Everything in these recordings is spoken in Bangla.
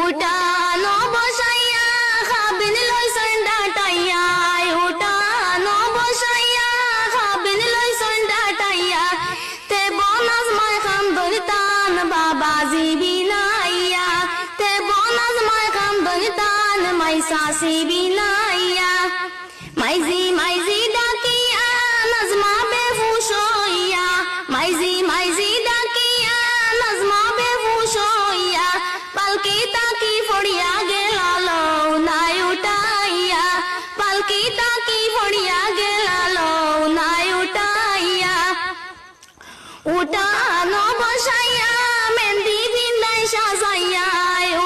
উঠানো বসাইয়া, খাবিন লইছন ডাটাইয়া উঠানো বসাইয়া, খাবিন লইছন ডাটাইয়া তে বনাজ মাই খান দলিতান বাবা জিবি নাইয়া। তে বনাজ মাই খান দলিতান মাই সাসি বিনাইয়া উঠানো বসাইয়া মেহেন্দি বিন্দাই সাজাইয়া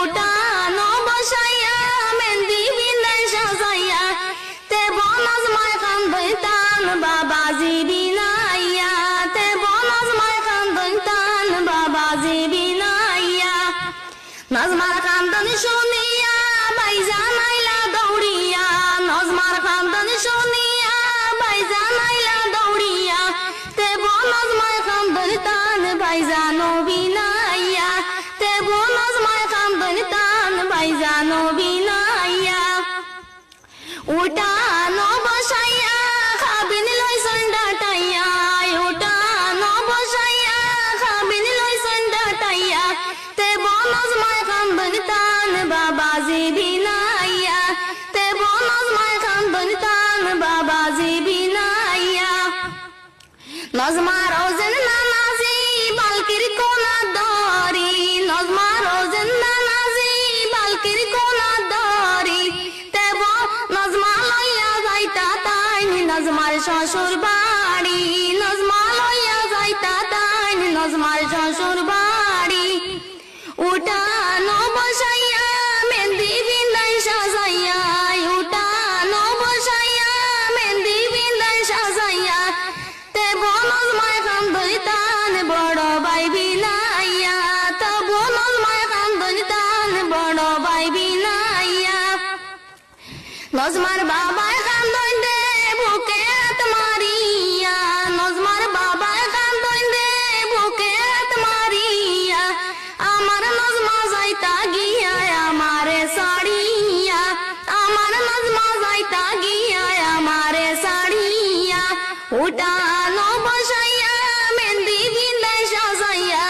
উঠানো বসাইয়া মেহেন্দি বিন্দাই সাজাইয়া, তে বনাজ মাই খান দইতান বাবা জিবি নাইয়া, তে বনাজ মাই খান দইতান বাবা জিবি নাইয়া। নজমার খানদান শুনিয়া বাইজান আইলা দৌড়িয়া নজমার খানদান শুনিয়া বাইজানো বিনাইয়া তে বনজ মাই খানদান তান বাইজানো বিনাইয়া উঠানো বসাইয়া খাবিন লইছন ডাটাইয়া উঠানো বসাইয়া খাবিন লইছন ডাটাইয়া তে বনজ মাই খান বনিতান বাবা জিবি নাইয়া তে বনজ মাই খান বনিতান বাবা জিবি নাইয়া নজমা শ্বশুর বাড়ি নজমা লইয়া যাইতা তাইনি নজমার শ্বশুর বাড়ি। উঠানো বসাইয়া, মেহেন্দি বিন্দাই সাজাইয়া, উঠানো বসাইয়া, মেহেন্দি বিন্দাই সাজাইয়া তে খান বড় বনজ মায় খান বড় ভাই বিনাইয়া নজমার বাবায় উঠানো বসাইয়া, মেহেন্দি বিন্দাই সাজাইয়া,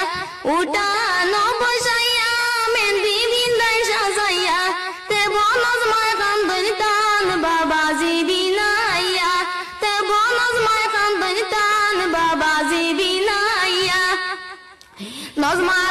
উঠানো বসাইয়া, মেহেন্দি বিন্দাই সাজাইয়া, তে বনজ মায় খান দরিতান বাবা জিবি নাইয়া, তে বনজ মায় খান দরিতান বাবা জিবি নাইয়া। নজমা